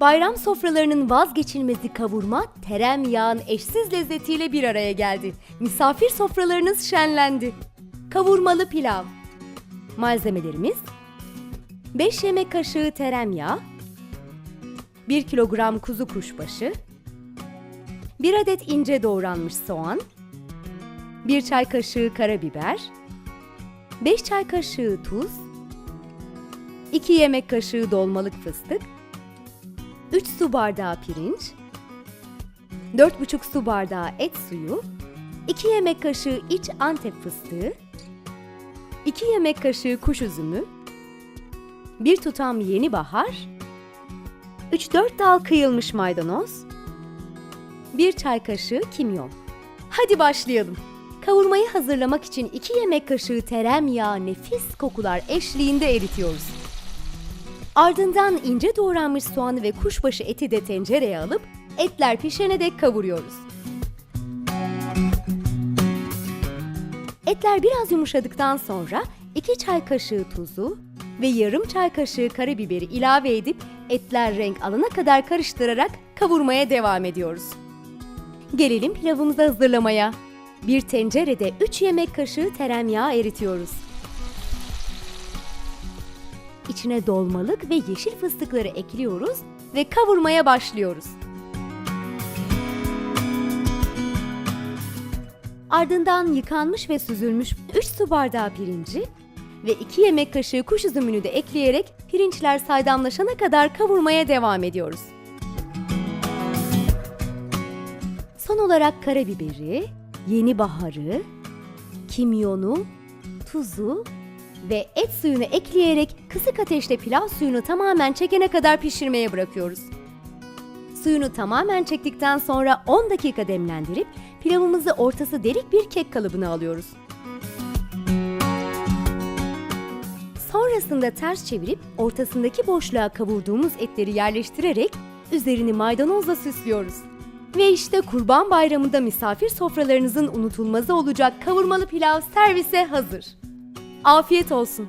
Bayram sofralarının vazgeçilmezi kavurma, teremyağın eşsiz lezzetiyle bir araya geldi. Misafir sofralarınız şenlendi. Kavurmalı pilav. Malzemelerimiz 5 yemek kaşığı tereyağı, 1 kilogram kuzu kuşbaşı, 1 adet ince doğranmış soğan, 1 çay kaşığı karabiber, 5 çay kaşığı tuz, 2 yemek kaşığı dolmalık fıstık, 3 su bardağı pirinç, 4,5 su bardağı et suyu, 2 yemek kaşığı iç antep fıstığı, 2 yemek kaşığı kuş üzümü, 1 tutam yeni bahar, 3-4 dal kıyılmış maydanoz, 1 çay kaşığı kimyon. Hadi başlayalım. Kavurmayı hazırlamak için 2 yemek kaşığı tereyağı nefis kokular eşliğinde eritiyoruz. Ardından ince doğranmış soğanı ve kuşbaşı eti de tencereye alıp etler pişene dek kavuruyoruz. Etler biraz yumuşadıktan sonra 2 çay kaşığı tuzu ve yarım çay kaşığı karabiberi ilave edip etler renk alana kadar karıştırarak kavurmaya devam ediyoruz. Gelelim pilavımızı hazırlamaya. Bir tencerede 3 yemek kaşığı tereyağı eritiyoruz. İçine dolmalık ve yeşil fıstıkları ekliyoruz ve kavurmaya başlıyoruz. Ardından yıkanmış ve süzülmüş 3 su bardağı pirinci ve 2 yemek kaşığı kuş üzümünü de ekleyerek pirinçler saydamlaşana kadar kavurmaya devam ediyoruz. Son olarak karabiberi, yeni baharı, kimyonu, tuzu ve et suyunu ekleyerek kısık ateşte pilav suyunu tamamen çekene kadar pişirmeye bırakıyoruz. Suyunu tamamen çektikten sonra 10 dakika demlendirip pilavımızı ortası delik bir kek kalıbına alıyoruz. Sonrasında ters çevirip ortasındaki boşluğa kavurduğumuz etleri yerleştirerek üzerini maydanozla süslüyoruz. Ve işte Kurban Bayramı'nda misafir sofralarınızın unutulmazı olacak kavurmalı pilav servise hazır. Afiyet olsun.